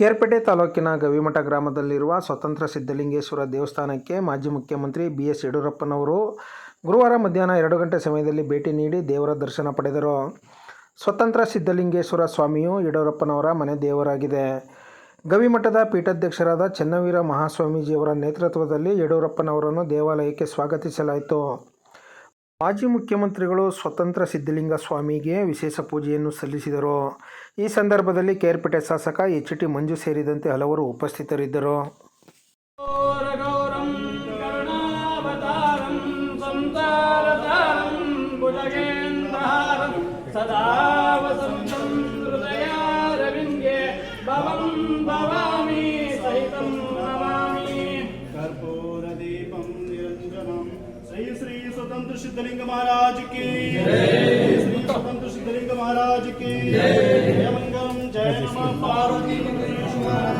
ಕೇರ್ಪೇಟೆ ತಾಲೂಕಿನ ಗವಿಮಠ ಗ್ರಾಮದಲ್ಲಿರುವ ಸ್ವತಂತ್ರ ಸಿದ್ಧಲಿಂಗೇಶ್ವರ ದೇವಸ್ಥಾನಕ್ಕೆ ಮಾಜಿ ಮುಖ್ಯಮಂತ್ರಿ ಬಿ ಎಸ್ ಯಡಿಯೂರಪ್ಪನವರು ಗುರುವಾರ ಮಧ್ಯಾಹ್ನ ಎರಡು ಗಂಟೆ ಸಮಯದಲ್ಲಿ ಭೇಟಿ ನೀಡಿ ದೇವರ ದರ್ಶನ ಪಡೆದರು. ಸ್ವತಂತ್ರ ಸಿದ್ಧಲಿಂಗೇಶ್ವರ ಸ್ವಾಮಿಯು ಯಡಿಯೂರಪ್ಪನವರ ಮನೆ ದೇವರಾಗಿದೆ. ಗವಿಮಠದ ಪೀಠಾಧ್ಯಕ್ಷರಾದ ಚೆನ್ನವೀರ ಮಹಾಸ್ವಾಮೀಜಿಯವರ ನೇತೃತ್ವದಲ್ಲಿ ಯಡಿಯೂರಪ್ಪನವರನ್ನು ದೇವಾಲಯಕ್ಕೆ ಸ್ವಾಗತಿಸಲಾಯಿತು. ಮಾಜಿ ಮುಖ್ಯಮಂತ್ರಿಗಳು ಸ್ವತಂತ್ರ ಸಿದ್ಧಲಿಂಗ ಸ್ವಾಮಿಗೆ ವಿಶೇಷ ಪೂಜೆಯನ್ನು ಸಲ್ಲಿಸಿದರು. ಈ ಸಂದರ್ಭದಲ್ಲಿ ಕೇರ್ಪೇಟೆ ಶಾಸಕ ಎಚ್ ಟಿ ಮಂಜು ಸೇರಿದಂತೆ ಹಲವರು ಉಪಸ್ಥಿತರಿದ್ದರು. ಸದಾ स्वतंत्र सिद्धलिंग महाराज की। श्री स्वतंत्र सिद्धलिंग महाराज की। जय मंगलम, जय नम, पार्वती परमेश्वर